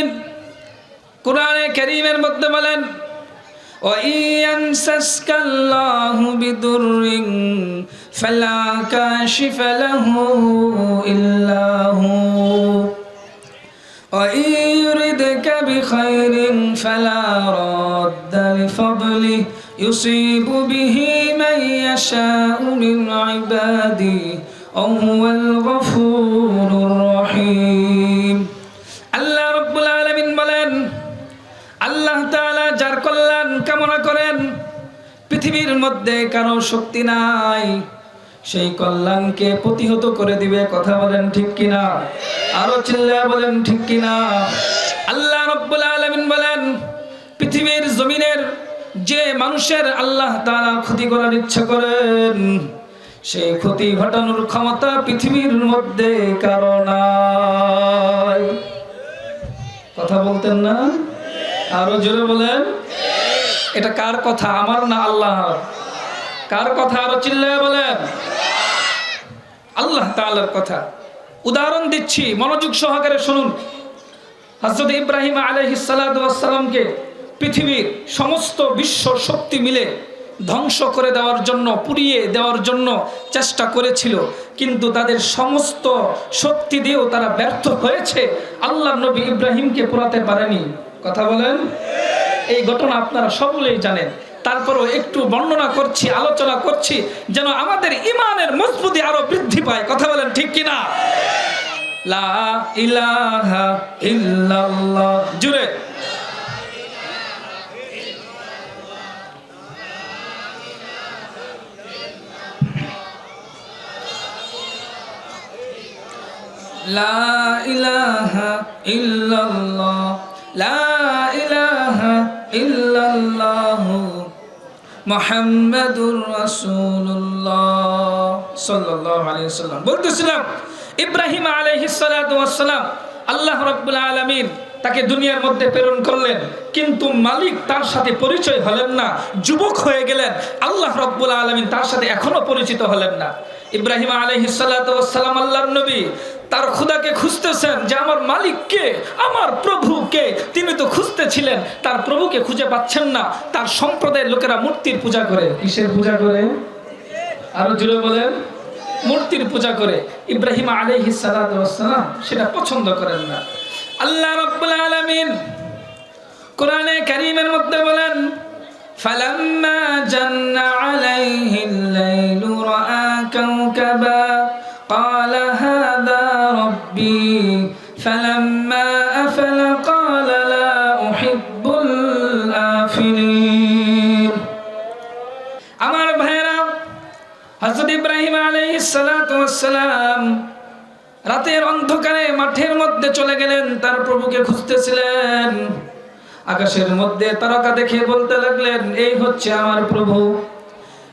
আলামিন কোরআনে কারীমের মধ্যে বলেন وإن يمسسك الله بضر فلا كاشف له إلا هو وإن يردك بخير فلا راد لفضله يصيب به من يشاء من عباده وهو الغفور কামনা করেন, পৃথিবীর মধ্যে কারও শক্তি নাই, সেই কল্যাণকে প্রতিহত করে দিবে কথা বলেন ঠিক কিনা? আরও চিল্লায় বলেন ঠিক কিনা? আল্লাহ রব্বুল আলামিন বলেন, পৃথিবীর জমিনের যে মানুষের আল্লাহ তারা ক্ষতি করার ইচ্ছা করেন, সেই ক্ষতি ঘটানোর ক্ষমতা পৃথিবীর মধ্যে কারও কথা বলতেন না? আরও জোরে বলেন। এটা কার কথা? আমার না আল্লাহ কার কথা? আরও চিল্লায় বলেন। আল্লাহ তাআলার কথা। উদাহরণ দিচ্ছি, মনোযোগ সহকারে শুনুন। হযরত ইব্রাহিম আলাইহিস সালাতু সালামকে পৃথিবীর সমস্ত বিশ্ব শক্তি মিলে ধ্বংস করে দেওয়ার জন্য, পুড়িয়ে দেওয়ার জন্য চেষ্টা করেছিল। কিন্তু তাদের সমস্ত শক্তি দিয়েও তারা ব্যর্থ হয়েছে। আল্লাহ নবী ইব্রাহিমকে পোড়াতে পারেনি। কথা বলেন। এই ঘটনা আপনারা সকলেই জানেন। তারপরও একটু বর্ণনা করছি, আলোচনা করছি, যেন আমাদের ইমানের মজবুতি আরও বৃদ্ধি পায়। কথা বলেন ঠিক কিনা? জুড়ে। লা ইলাহা ইল্লাল্লাহ। লা বলতেছিলাম আল্লাহ তাকে দুনিয়ার মধ্যে প্রেরণ করলেন, কিন্তু মালিক তার সাথে পরিচয় হলেন না, যুবক হয়ে গেলেন। আল্লাহ রব্বুল আলমিন তার সাথে এখনও পরিচিত হলেন না। ইব্রাহিম আলহিসাল্লাম আল্লাহর নবী তার খুদাকে খুঁজতেছেন যে আমার মালিক কে আমার প্রভু কে তিনি তো খুঁজতেছিলেন তার প্রভুকে খুঁজে পাচ্ছেন না তার সম্প্রদায়ের লোকেরা মূর্তির পূজা করে কিসের পূজা করে আরো জুড়ে বলেন মূর্তির পূজা করে ইব্রাহিম আলহিসাল্লাম সেটা পছন্দ করেন না আল্লাহ রব্বুল আলামিন কোরআনে কারীমের মধ্যে বলেন فلما جن عليه الليل رأى كوكبا قال هذا ربي فلما أفل قال لا أحب الآفلين আমার ভাইরা হযরত ইব্রাহিম আলাইহিস সালাতু ওয়াস সালাম রাতের অন্ধকারে মাঠের মধ্যে চলে গেলেন তার প্রভুকে খুঁজতেছিলেন আকাশের মধ্যে তারকা দেখে বলতে লাগলেন এই হচ্ছে আমার প্রভু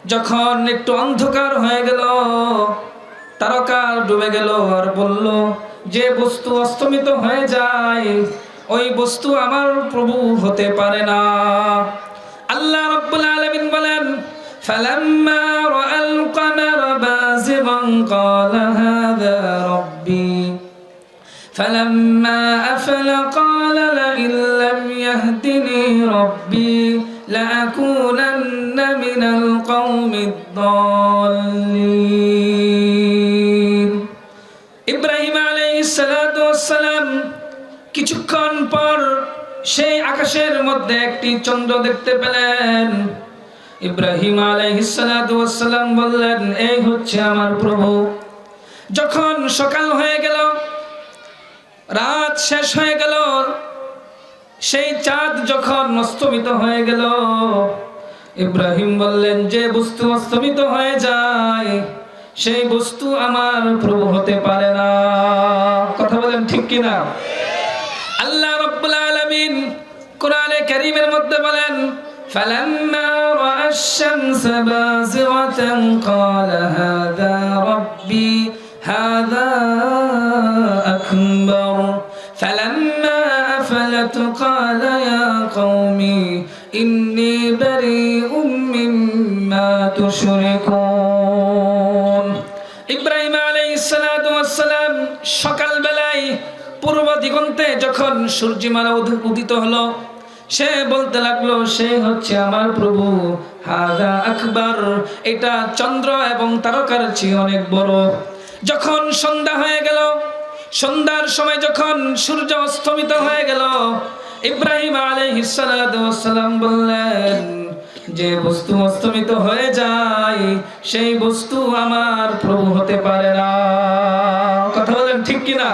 যখন একটু অন্ধকার হয়ে গেল তারকা ডুবে গেল আর বলল যে বস্তু অস্তমিত হয়ে যায় ওই বস্তু আমার প্রভু হতে পারে না আল্লাহ রাব্বুল আলামিন বলেন فلما رأى القمر بازغا قال هذا ربي فلما أفل قال لئن لم يهدني ربي لأكونن من القوم الضالين সালাম কিছুক্ষণ পর সেই আকাশের মধ্যে একটি চন্দ্র দেখতে পেলেন। ইব্রাহিম আলাইহিসালাম বললেন, এই হচ্ছে আমার প্রভু। যখন সকাল হয়ে গেল, রাত শেষ হয়ে গেল, সেই চাঁদ যখন অস্তমিত হয়ে গেল, ইব্রাহিম বললেন, যে বস্তু অস্তমিত হয়ে যায় সেই বস্তু আমার প্রভু হতে পারে না কথা বলেন ঠিক কিনা আল্লাহ রব্বুল আলামিন কোরআনে কারীমের মধ্যে বলেন فلما رأى الشمس بازغة قال هذا ربي هذا أكبر فلما أفلت قال يا قومي إني بريء مما تشركون দিগন্তে যখন সূর্যিমালা উদিত হলো, সে বলতে লাগল, সে হচ্ছে আমার প্রভু। হাদা আকবর। এটা চন্দ্র এবং তারকার চেয়ে অনেক বড়। যখন সন্ধ্যা হয়ে গেল, সন্ধ্যার সময় যখন সূর্য অস্তমিত হয়ে গেল, ইব্রাহিম আলাইহিস সালাম বললেন, যে বস্তু অস্তমিত হয়ে যায়, সেই বস্তু আমার প্রভু হতে পারে না। কথা বলেন ঠিক কিনা?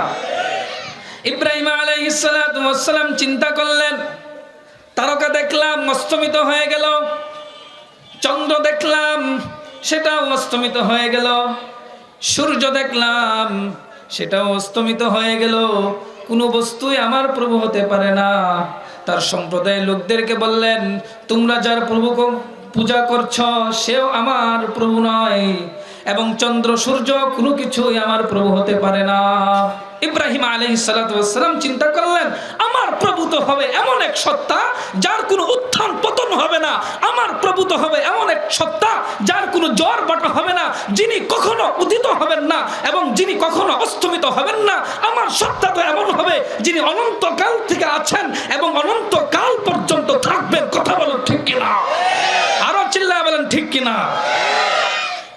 ইব্রাহিম আলাইহিস সালাম চিন্তা করলেন, তারকা দেখলাম অস্তমিত হয়ে গেল, চন্দ্র দেখলাম সেটাও অস্তমিত হয়ে গেল, সূর্য দেখলাম সেটাও অস্তমিত হয়ে গেল, কোনো বস্তুই আমার প্রভু হতে পারে না। তার সম্প্রদায়ের লোকদেরকে বললেন, তোমরা যার প্রভু পূজা করছ, সেও আমার প্রভু নয়। এবং চন্দ্র, সূর্য কোনো কিছুই আমার প্রভু হতে পারে না। ইব্রাহিম আলহি সালাম চিন্তা করলেন, আমার প্রভু তো হবে এমন এক সত্তা যার কোনো উত্থান পতন হবে না। আমার প্রভু তো হবে এমন এক সত্তা যার কোনো জ্বর বাটা হবে না। যিনি কখনো উদিত হবেন না এবং যিনি কখনো অস্তমিত হবেন না। আমার সত্তা তো এমন হবে যিনি অনন্তকাল থেকে আছেন এবং অনন্তকাল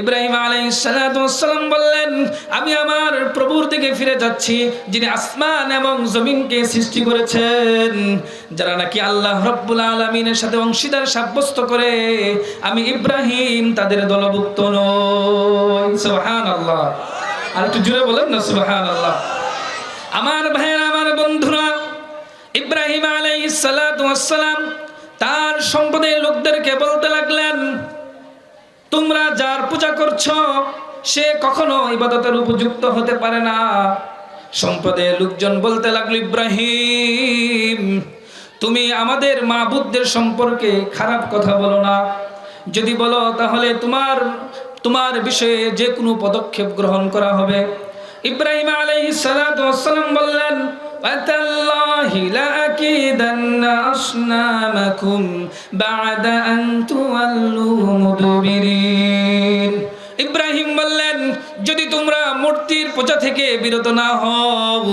ইব্রাহিম আলাই আলাইসালাম বললেন, আমি আমার প্রভুর দিকে ফিরে যাচ্ছি, যিনি আসমান এবং জমিনকে সৃষ্টি করেছেন। যারা নাকি আল্লাহ রব্বুল আলমিনের সাথে অংশীদার সাব্যস্ত করে, আমি ইব্রাহিম তাদের দলভুক্ত নই। সুবহান আল্লাহ আর একটু জুড়ে বলেন না সুবহান আল্লাহ আমার ভাইয়েরা, আমার বন্ধুরা, ইব্রাহিম আলাইসালাম তার সম্পদের লোকদেরকে বলতে লাগলেন তোমরা যার পূজা করছ, সে কখনো ইবাদতের উপযুক্ত হতে পারে না। সম্পদে লোকজন বলতে লাগল, ইব্রাহিম, তুমি আমাদের মাবুদদের সম্পর্কে খারাপ কথা বলো না। যদি বলো, তাহলে তোমার তোমার বিষয়ে যে কোনো পদক্ষেপ গ্রহণ করা হবে। ইব্রাহিম সালাতু ওয়াসসালাম বললেন وتالله لأكيدن أصنامكم بعد أن تولوا مدبرين ইব্রাহিম বললেন যদি তোমরা মূর্তির পূজা থেকে বিরত না হও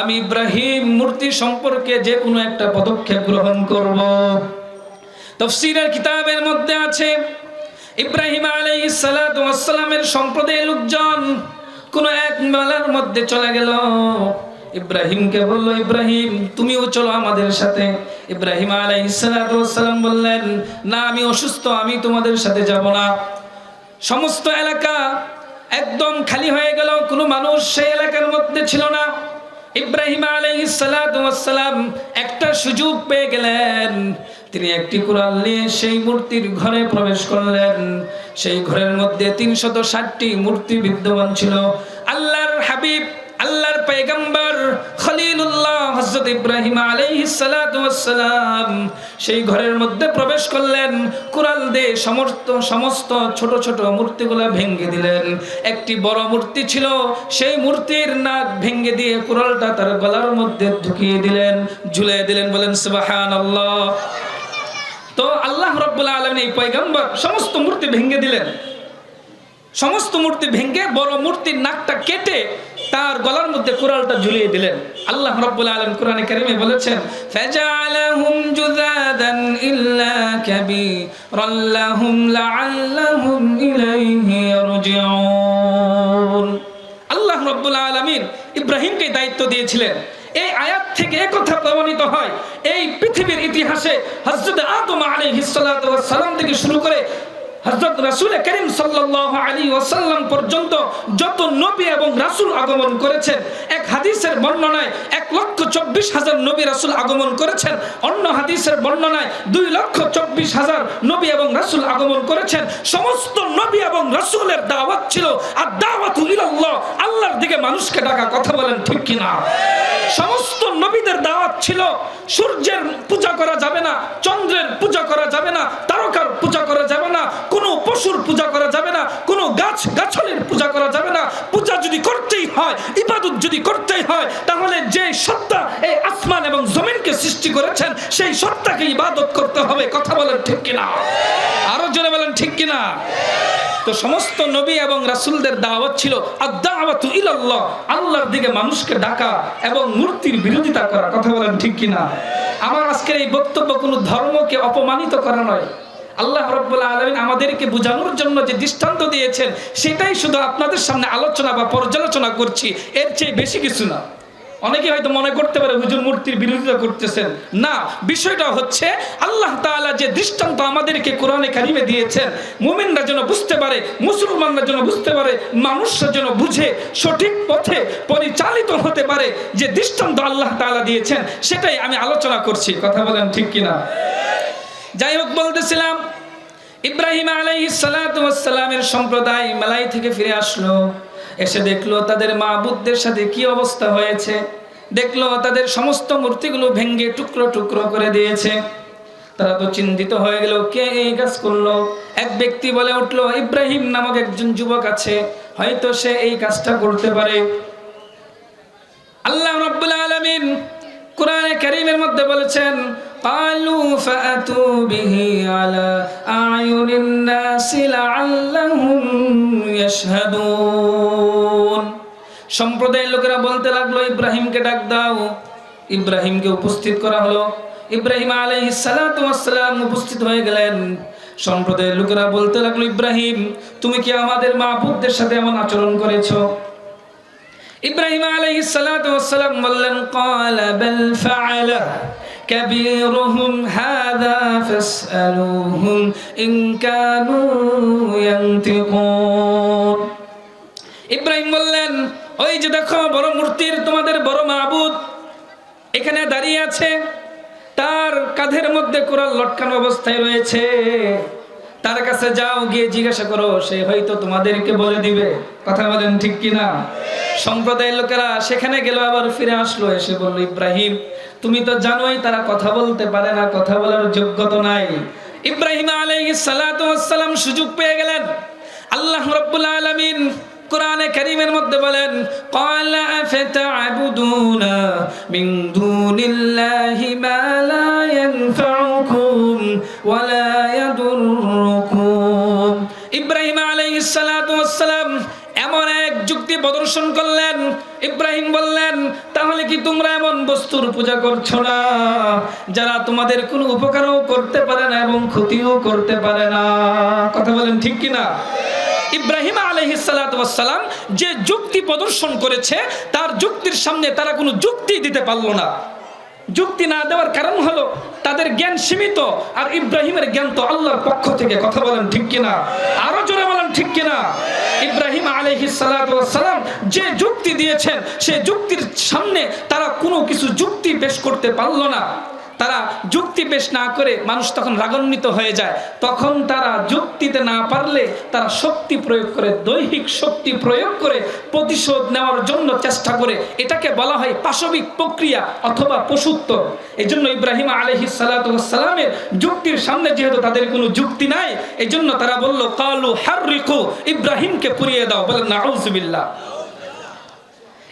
আমি ইব্রাহিম মূর্তি সম্পর্কে যে কোনো একটা পদক্ষেপ গ্রহণ করব তফসিরের কিতাবের মধ্যে আছে ইব্রাহিম আলাইহিস সালাতু ওয়াসসালামের সম্প্রদায়ের লোকজন কোন এক মেলার মধ্যে চলে গেল ইব্রাহিমকে বলল, ইব্রাহিম, তুমিও চলো আমাদের সাথে। ইব্রাহিম আলাইসালাম বললেন, না, আমি অসুস্থ, আমি তোমাদের সাথে যাব না। সমস্ত এলাকা একদম খালি হয়ে গেল, কোনো মানুষ সেই এলাকার মধ্যে ছিল না। ইব্রাহিম আলাইসালাম একটা সুযোগ পেয়ে গেলেন। তিনি একটি কোরআন নিয়ে সেই মূর্তির ঘরে প্রবেশ করলেন। সেই ঘরের মধ্যে তিনশত ষাটটি মূর্তি বিদ্যমান ছিল। আল্লাহর হাবিব পয়গম্বর খলিলুল্লাহ হযরত ইব্রাহিম আলাইহিস ওয়াসসালাম সেই ঘরের মধ্যে প্রবেশ করলেন। কুরাল দিয়ে সমস্ত সমস্ত ছোট ছোট মূর্তিগুলো ভেঙে দিলেন। একটি বড় মূর্তি ছিল, সেই মূর্তির নাক ভেঙে দিয়ে কুরালটা তার গলার মধ্যে ঢুকিয়ে দিলেন, ঝুলিয়ে দিলেন, বলেন, সুবহানাল্লাহ। তো আল্লাহ রব্বুল আলমিন এই পয়গম্বর সমস্ত মূর্তি ভেঙে দিলেন। সমস্ত মূর্তি ভেঙে বড় মূর্তির নাকটা কেটে তার গলার মধ্যে কুরালটা ঝুলিয়ে দিলেন। আল্লাহ রব্বুল আলম কোরআনে কারিমে বলেছেন ফাজআলাহুম জুযাদান ইল্লা লাআল্লাহুম ইলাইহি আল্লাহ রব্বুল আলামিন ইব্রাহিমকে দায়িত্ব দিয়েছিলেন। এই আয়াত থেকে কথা প্রমাণিত হয়, এই পৃথিবীর ইতিহাসে হযরত আদম আলাইহিস সালাতু ওয়াস সালাম থেকে শুরু করে হযরত রাসূল করিম সাল্লাল্লাহু আলাইহি ওয়াসাল্লাম পর্যন্ত যত নবী এবং রাসূল আগমন করেছেন, এক হাদিস হাদিসের বর্ণনায় এক লক্ষ চব্বিশ হাজার নবী রাসুল আগমন করেছেন। অন্য হাদিসের বর্ণনায় দুই লক্ষ চব্বিশ হাজার নবী এবং রাসুল আগমন করেছেন। সমস্ত নবী এবং রাসুলের দাওয়াত ছিল, আর দাওয়াত ইলাল্লাহ, আল্লাহর দিকে মানুষকে ডাকা কথা বলেন ঠিক কিনা? সমস্ত নবীদের দাওয়াত ছিল, সূর্যের পূজা করা যাবে না, চন্দ্রের পূজা করা যাবে না, তারকার পূজা করা যাবে না, কোনো পশুর পূজা করা যাবে না, কোনো গাছ গাছালির পূজা করা যাবে না। পূজা যদি করতেই হয়, ইবাদত যদি করতেই হয়, তাহলে যে সত্তা এই আসমান এবং জমিনকে সৃষ্টি করেছেন, সেই সত্তাকে ইবাদত করতে হবে। কথা বলেন ঠিক কিনা? আরও জোরে বলেন ঠিক কিনা? তো সমস্ত নবী এবং রাসূলদের দাওয়াত ছিল আদ-দাওয়াতু ইলাল্লাহ, আল্লাহর দিকে মানুষকে ডাকা এবং মূর্তির বিরোধিতা করা। কথা বলেন ঠিক কিনা? আমার আজকের এই বক্তব্য কোনো ধর্মকে অপমানিত করা নয়। আল্লাহ রব্বুল আলমিন আমাদেরকে বোঝানোর জন্য যে দৃষ্টান্ত দিয়েছেন, সেটাই শুধু আপনাদের সামনে আলোচনা বা পর্যালোচনা করছি, এর চেয়ে বেশি কিছু না। অনেকে হয়তো মনে করতে পারে হুজুর মূর্তির বিরোধিতা করতেছেন। না, বিষয়টা হচ্ছে আল্লাহ তাআলা যে দৃষ্টান্ত আমাদেরকে কোরআনে কারিমে দিয়েছেন, মুমিনরা যেন বুঝতে পারে, মুসলমানরা যেন বুঝতে পারে, মানুষরা যেন বুঝে, সঠিক পথে পরিচালিত হতে পারে যে দৃষ্টান্ত আল্লাহ তাআলা দিয়েছেন, সেটাই আমি আলোচনা করছি। কথা বলেন ঠিক কিনা? যাই হোক বলতেছিলাম, ইব্রাহিম আলাইহিস সালাতু ওয়াস সালামের সম্প্রদায় মেলাই থেকে ফিরে আসলো। এসে দেখল তাদের মাবুদদের সাথে কি অবস্থা হয়েছে। দেখল তাদের সমস্ত মূর্তিগুলো ভেঙ্গে টুকরো টুকরো করে দিয়েছে। তারা তো চিন্তিত হয়ে গেল, কে এই কাজ করল? এক ব্যক্তি বলে উঠল, ইব্রাহিম নামক একজন যুবক আছে, হয়তো সে এই কাজটা করতে পারে। আল্লাহ রাব্বুল আলামিন কোরআনে কারীমের মধ্যে বলেছেন قالوا فأتوا به على أعين الناس لعلهم يشهدون সম্প্রদায়ের লোকেরা বলতে লাগলো ইব্রাহিমকে ডাক দাও ইব্রাহিমকে উপস্থিত করা হলো ইব্রাহিম আলাইহিস সালাতু ওয়াসসালাম উপস্থিত হয়ে গেলেন সম্প্রদায়ের লোকেরা বলতে লাগলো ইব্রাহিম তুমি কি আমাদের মাহবুবদের সাথে এমন আচরণ করেছো ইব্রাহিম আলাইহিস সালাতু ওয়াসসালাম বললেন ক্বালা বাল ফাআলা كبيرهم هذا فاسألوهم إن كانوا ينطقون ইব্রাহিম বললেন ওই যে দেখো বড় মূর্তির তোমাদের বড় মাবুদ এখানে দাঁড়িয়ে আছে তার কাঁধের মধ্যে কোরআন লটকানো অবস্থায় রয়েছে তার কাছে যাও গিয়ে জিজ্ঞাসা করো সে হয়তো তোমাদেরকে বলে দিবে কথা বলেন ঠিক কিনা সম্প্রদায়ের লোকেরা সেখানে গেল, আবার ফিরে আসলো, এসে বলল, ইব্রাহিম, তুমি তো জানোই তারা কথা বলতে পারে না, কথা বলার যোগ্যতা নাই। ইব্রাহিম আলাইহিস সালাতু ওয়াস সালাম সুযোগ পেয়ে গেলেন। আল্লাহ রাব্বুল আলামিন কোরআনে কারীমের মধ্যে বলেন, ক্বালা আফতা'বুদুনা মিন দুনিল্লাহি মা লা ইয়ানফাউকুম ওয়া লা ইয়াদুররুকুম ইব্রাহিম আলাইহিস সালাতু ওয়াস সালাম এমন এক যুক্তি প্রদর্শন করলেন। ইব্রাহিম বললেন, তাহলে কি তোমরা এমন বস্তুর পূজা করছ না, যারা তোমাদের কোনো উপকারও করতে পারে না এবং ক্ষতিও করতে পারে না? কথা বলেন ঠিক কিনা? ইব্রাহিম আলহিসাল্লাম যে যুক্তি প্রদর্শন করেছে, তার যুক্তির সামনে তারা কোনো যুক্তি দিতে পারল না। যুক্তি না দেওয়ার কারণ হলো, তাদের জ্ঞান সীমিত আর ইব্রাহিমের জ্ঞান তো আল্লাহর পক্ষ থেকে। কথা বলেন ঠিক কিনা? আরও জোরে বলেন ঠিক কিনা? ইব্রাহিম আলহি সালাম যে যুক্তি দিয়েছেন, সে যুক্তির সামনে তারা কোনো কিছু যুক্তি পেশ করতে পারল না। তারা যুক্তি পেশ না করে মানুষ তখন রাগান্বিত হয়ে যায়। তখন তারা যুক্তিতে না পারলে তারা শক্তি প্রয়োগ করে, দৈহিক শক্তি প্রয়োগ করে, প্রতিশোধ নেওয়ার জন্য চেষ্টা করে। এটাকে বলা হয় পাশবিক প্রক্রিয়া অথবা পশুত্ব। এই জন্য ইব্রাহিম আলহি সালামের যুক্তির সামনে যেহেতু তাদের কোনো যুক্তি নাই এই জন্য তারা বলল, কালু হারিকু ইব্রাহিমকে পুড়িয়ে দাও। বলেন নাউজুবিল্লাহ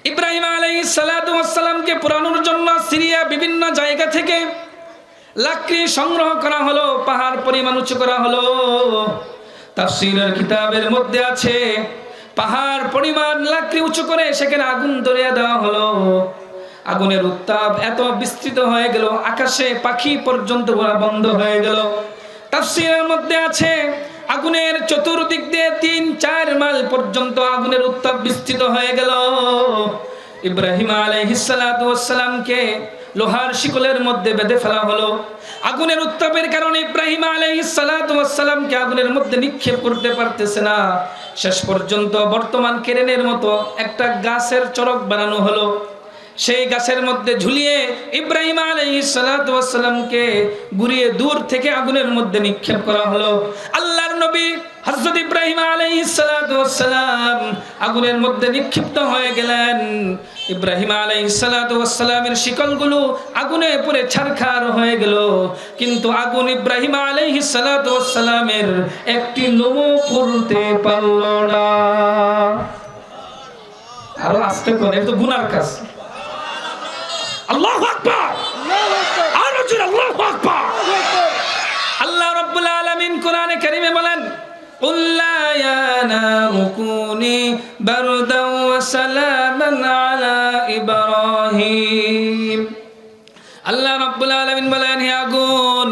ইব্রাহিম আলাই সালাতামকে পুরানোর জন্য সিরিয়া বিভিন্ন জায়গা থেকে লাকড়ি সংগ্রহ করা হলো, পাহাড় পরিমাণ উঁচু করা হলো। তাফসীরের কিতাবের মধ্যে আছে, পাহাড় পরিমাণ লাকড়ি উঁচু করে সেখানে আগুন ধরিয়ে দেওয়া হলো। আগুনের উত্তাপ এত বিস্তৃত হয়ে গেল, আকাশে পাখি পর্যন্ত বন্ধ হয়ে গেল। তাফসীরের মধ্যে আছে আগুনের চতুর্দিক দিয়ে তিন, চার মাইল পর্যন্ত আগুনের উত্তাপ বিস্তৃত হয়ে গেল। ইব্রাহিম আলাইহিসালামকে লোহার শিকলের মধ্যে বেঁধে ফেলা হলো। আগুনের উত্তাপের কারণে ইব্রাহিম আলাইহিসালামকে আগুনের মধ্যে নিক্ষেপ করতে পারতেছে না। শেষ পর্যন্ত বর্তমান কেরেনের মতো একটা গাছের চরক বানানো হলো। সেই গাছের মধ্যে ঝুলিয়ে ইব্রাহিম আলাইসালামকে গুড়িয়ে দূর থেকে আগুনের মধ্যে নিক্ষেপ করা হলো। আল্লাহর নবী হজরত ইব্রাহিম আলাইসালাম আগুনের মধ্যে নিক্ষিপ্ত হয়ে গেলেন। ইব্রাহিম আলাইসালামের শিকলগুলো আগুনে পড়ে ছারখার হয়ে গেল। কিন্তু আগুন ইব্রাহিম আলাইসালামের একটি লোমো পড়তে পারল না। আরও আসতে করে তো গুনার কাজ। আল্লাহু আকবার! আল্লাহু আকবার! আল্লাহ রাব্বুল আলামিন কোরআনে কারীমে বলেন قل لا يا نار كوني بردا وسلاما على إبراهيم আল্লাহ রাব্বুল আলামিন বলেন হে আগুন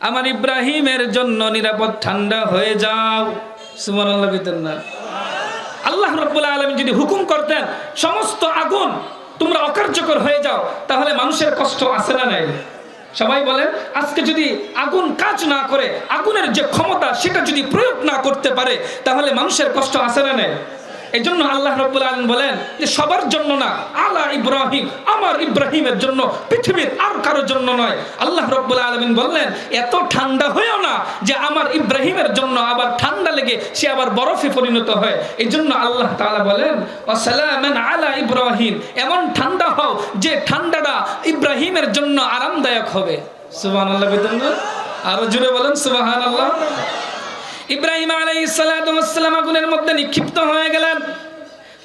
আমার ইব্রাহিমের জন্য নিরাপদ ঠান্ডা হয়ে যাও সুবহানাল্লাহ বিতেন না আল্লাহ রব্বুল আলমী যদি হুকুম করতেন সমস্ত আগুন তোমরা অকার্যকর হয়ে যাও তাহলে মানুষের কষ্ট আছে না নাই সবাই বলে আজকে যদি আগুন কাজ না করে, আগুনের যে ক্ষমতা, সেটা যদি প্রয়োগ না করতে পারে, তাহলে মানুষের কষ্ট আসে না নাই? এই জন্য আল্লাহ রব্বুল আলম বলেন যে সবার জন্য না, আলা ইব্রাহিম, আমার ইব্রাহিমের জন্য, পৃথিবীর আর কারোর জন্য নয়। আল্লাহ রব্বুল আলমিন বললেন, এত ঠান্ডা হয়েও না যে আমার ইব্রাহিমের জন্য আবার ঠান্ডা লেগে সে আবার বরফে পরিণত হয়। এই জন্য আল্লাহ তাআলা বলেন ওয়াসালামান আলা ইব্রাহিম, এমন ঠান্ডা হও যে ঠান্ডাটা ইব্রাহিমের জন্য আরামদায়ক হবে। সুবহানাল্লাহ বেতন আরও জুড়ে বলেন, সুবহানাল্লাহ। ইব্রাহিম আলাইহিসসালাম আগুনের মধ্যে নিক্ষিপ্ত হয়ে গেলেন।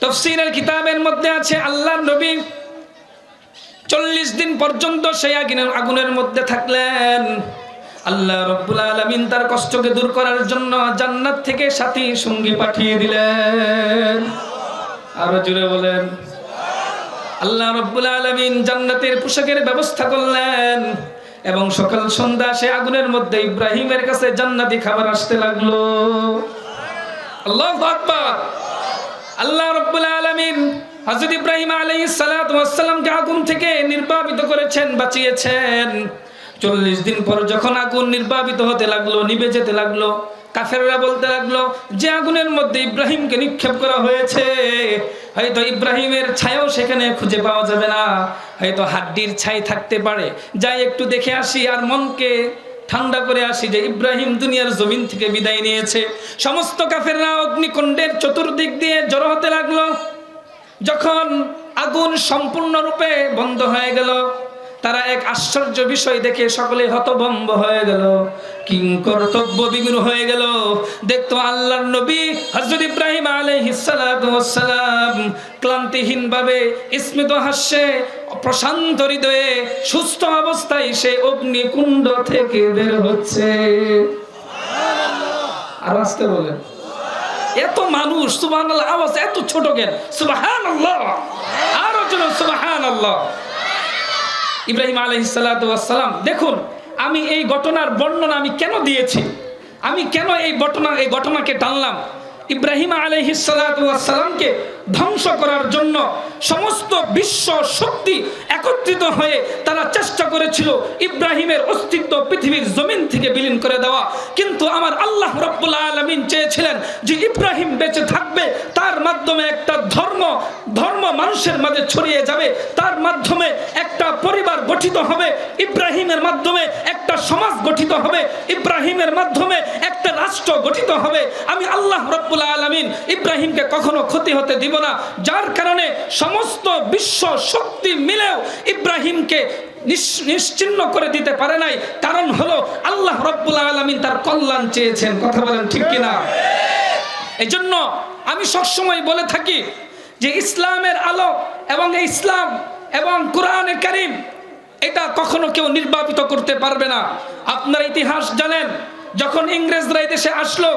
তফসিরের কিতাবের মধ্যে আছে আল্লাহ নবী চল্লিশ দিন পর্যন্ত সেই আগুনের আগুনের মধ্যে থাকলেন। আল্লাহ রব্বুল আলমিন তার কষ্টকে দূর করার জন্য জান্নাত থেকে সাথী সঙ্গী পাঠিয়ে দিলেন। আরও জুড়ে বলেন। আল্লাহ রব্বুল আলমিন জান্নাতের পোশাকের ব্যবস্থা করলেন। এবং সকাল সন্ধ্যা সে আগুনের মধ্যে ইব্রাহিমের কাছে জান্নাতি খাবার আসতে লাগল। আল্লাহ আকবার। আল্লাহ রব্বুল আলামিন হযরত ইব্রাহিম আলাইহিস সালাতু ওয়াস সালামকে আগুন থেকে নির্বাপিত করেছেন, বাঁচিয়েছেন। চল্লিশ দিন পর যখন আগুন নির্বাপিত হতে লাগল, নিভে যেতে লাগল, কাফেররা বলতে লাগল, যে আগুনের মধ্যে ইব্রাহিমকে নিক্ষেপ করা হয়েছে হয়তো ইব্রাহিমের ছায়াও সেখানে খুঁজে পাওয়া যাবে না। হয়তো হাড্ডির ছাই থাকতে পারে। যাই একটু দেখে আসি আর মনকে ঠান্ডা করে আসি যে ইব্রাহিম দুনিয়ার জমিন থেকে বিদায় নিয়েছে। সমস্ত কাফেররা অগ্নিকুণ্ডের চতুর্দিক দিয়ে জড়ো হতে লাগল। যখন আগুন সম্পূর্ণরূপে বন্ধ হয়ে গেল তারা এক আশ্চর্য বিষয় দেখে সকলে হতভম্ব হয়ে গেল। কিং কর্তব্য বিগুণ হয়ে গেল? দেখতো আল্লাহর নবী হযরত ইব্রাহিম আলাইহিস সালাতু ওয়াস সালাম ক্লান্তিহীন ভাবে স্মিত হাস্যে প্রশান্ত হৃদয়ে সুস্থ অবস্থায় সে অগ্নিকুণ্ড থেকে বের হচ্ছে। আর আসতে বলেন। এত মানুষ সুবহানাল্লাহ আওয়াজ এত ছোট কেন? সুবহানাল্লাহ। আরও জোরে সুবহানাল্লাহ। ইব্রাহিম আলহিসাল্লাম দেখুন, আমি এই ঘটনার বর্ণনা আমি কেন দিয়েছি? আমি কেন এই ঘটনা এই ঘটনাকে টানলাম? ইব্রাহিম আলহিসাল্লামকে ধ্বংস করার জন্য সমস্ত বিশ্ব শক্তি একত্রিত হয়ে তারা চেষ্টা করেছিল ইব্রাহিমের অস্তিত্ব পৃথিবীর জমিন থেকে বিলীন করে দেওয়া। কিন্তু আমার আল্লাহ রব্বুল আলমিন চেয়েছিলেন যে ইব্রাহিম বেঁচে থাকবে, তার মাধ্যমে একটা ধর্ম ধর্ম মানুষের মাঝে ছড়িয়ে যাবে, তার মাধ্যমে একটা পরিবার গঠিত হবে, ইব্রাহিমের মাধ্যমে একটা সমাজ গঠিত হবে, ইব্রাহিমের মাধ্যমে একটা রাষ্ট্র গঠিত হবে, আমি আল্লাহ রব্বুল আলমিন ইব্রাহিমকে কখনো ক্ষতি হতে দিব না। যার কারণে সমস্ত বিশ্ব শক্তি মিলেও ইব্রাহিমকে নিশ- নিশ্চিহ্ন করে দিতে পারে নাই। কারণ হলো আল্লাহ রব্বুল আলমিন তার কল্যাণ চেয়েছেন। কথা বলেন ঠিক কিনা? এই জন্য আমি সবসময় বলে থাকি যে ইসলামের আলো এবং ইসলাম এবং কোরআনে কারিম, এটা কখনো কেউ নির্বাপিত করতে পারবে না। আপনার ইতিহাস জানেন যখন ইংরেজরা এই দেশে আসলো,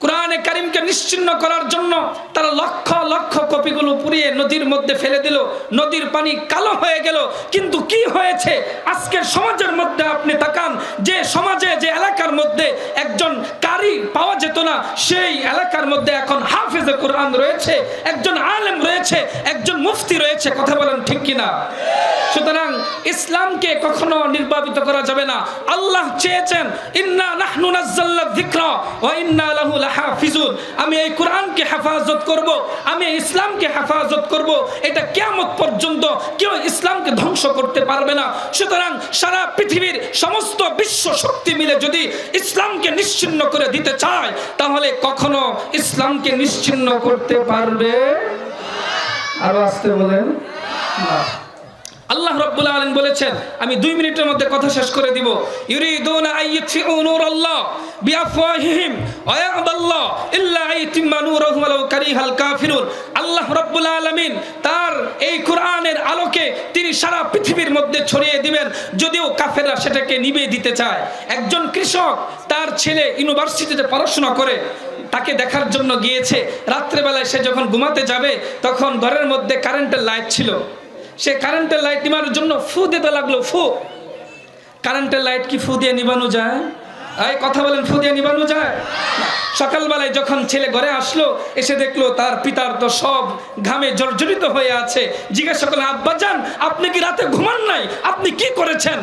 কোরআনে কারিমকে নিশ্চিন্ন করার জন্য তারা লক্ষ লক্ষ কপিগুলো পুড়িয়ে নদীর মধ্যে ফেলে দিল। নদীর পানি কালো হয়ে গেল। কিন্তু কি হয়েছে? আজকের সমাজের মধ্যে আপনি তাকান, যে সমাজে, যে এলাকার মধ্যে একজন কারি পাওয়া যেত না, সেই এলাকার মধ্যে এখন হাফিজে কোরআন রয়েছে, একজন আলেম রয়েছে, একজন মুফতি রয়েছে। কথা বলেন ঠিক কিনা? সুতরাং ইসলামকে কখনো নির্বাপিত করা যাবে না। আল্লাহ চেয়েছেন, ইন্না নাহনু নাজ্জালনা যিকরা ওয়া ইন্না লাহু লাহাফিজুন। আমি এই কোরআনকে হেফাজত করব, আমি ইসলামকে হেফাজত করব। এটা কিয়ামত পর্যন্ত কেউ ইসলামকে ধ্বংস করতে পারবে না। সুতরাং সারা পৃথিবীর সমস্ত বিশ্ব শক্তি মিলে যদি ইসলামকে নিশ্চিন্ন করে দিতে চায়, তাহলে কখনো ইসলামকে নিশ্চিন্ন করতে পারবে? আরও আসতে বলেন। না। আল্লাহ রাব্বুল আলম বলেছেন, আমি দুই মিনিটের মধ্যে কথা শেষ করে দিব। আল্লাহ রাব্বুল আলামিন তার এই কোরআনের আলোকে তিনি সারা পৃথিবীর মধ্যে ছড়িয়ে দিবেন, যদিও কাফেররা সেটাকে নিভিয়ে দিতে চায়। একজন কৃষক তার ছেলে ইউনিভার্সিটিতে পড়াশোনা করে, তাকে দেখার জন্য গিয়েছে। রাত্রেবেলায় সে যখন ঘুমাতে যাবে, তখন ঘরের মধ্যে কারেন্টের লাইট ছিল। সে কারেন্টের লাইট নিবানোর জন্য ফু দিতে লাগল, ফু। কারেন্টের লাইট কি ফু দিয়ে নিবানো যায়? এই, কথা বলেন, ফু দিয়ে নিবানো যায়? সকালবেলায় যখন ছেলে ঘরে আসলো, এসে দেখল তার পিতার তো সব ঘামে জর্জরিত হয়ে আছে। জিজ্ঞাসা করলেন আব্বা যান আপনি কি রাতে ঘুমান নাই? আপনি কি করেছেন?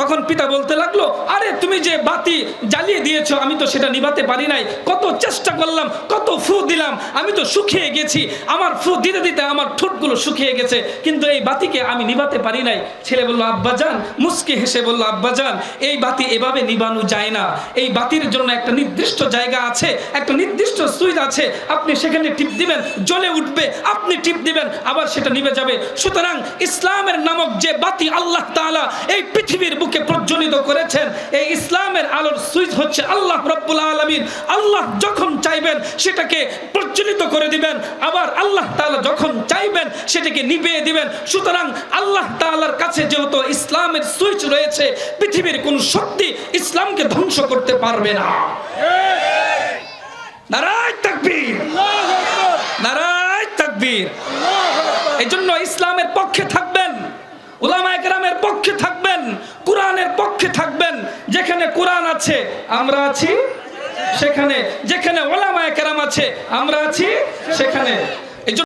তখন পিতা বলতে লাগল, আরে, তুমি যে বাতি জ্বালিয়ে দিয়েছ, আমি তো সেটা নিভাতে পারি নাই। কত চেষ্টা করলাম, কত ফু দিলাম, আমি তো শুকিয়ে গেছি। আমার ফু দিতে দিতে আমার ঠোঁটগুলো শুকিয়ে গেছে, কিন্তু এই বাতিকে আমি নিভাতে পারি নাই। ছেলে বলল আব্বাজান মুসকে হেসে বলল আব্বাজান এই বাতি এভাবে নিবানো যায় না। এই বাতির জন্য একটা নির্দিষ্ট জায়গা আছে, একটা নির্দিষ্ট সুইচ আছে। আপনি সেখানে টিপ দিবেন, জ্বলে উঠবে, আপনি টিপ দিবেন, আবার সেটা নিভে যাবে। সুতরাং ইসলামের নামক যে বাতি আল্লাহ তাআলা এই পৃথিবীর বুকে প্রজ্বলিত করেছেন। এই ইসলামের আলোর সুইচ হচ্ছে আল্লাহ রব্বুল আলমিন। আল্লাহ যখন চাইবেন সেটাকে প্রজ্বলিত করে দিবেন। আবার আল্লাহ তাআলা যখন চাইবেন সেটাকে নিভিয়ে দিবেন। সুতরাং আল্লাহ তাআলার কাছে যেহেতু ইসলামের সুইচ রয়েছে, পৃথিবীর কোন শক্তি ইসলামকে ধ্বংস করতে পারবে না। নারায় তাকবীর। নারায় তাকবীর। এই জন্য ইসলামের পক্ষে থাকবেন। ওলামায়ে কেরামের পক্ষে থাকবেন। কোরআনের পক্ষে থাকবেন, যেখানে কোরআন আছে, আমরা আছি সেখানে। যেখানে ওলামায় কেরাম আছে, আমরা আছি সেখানে।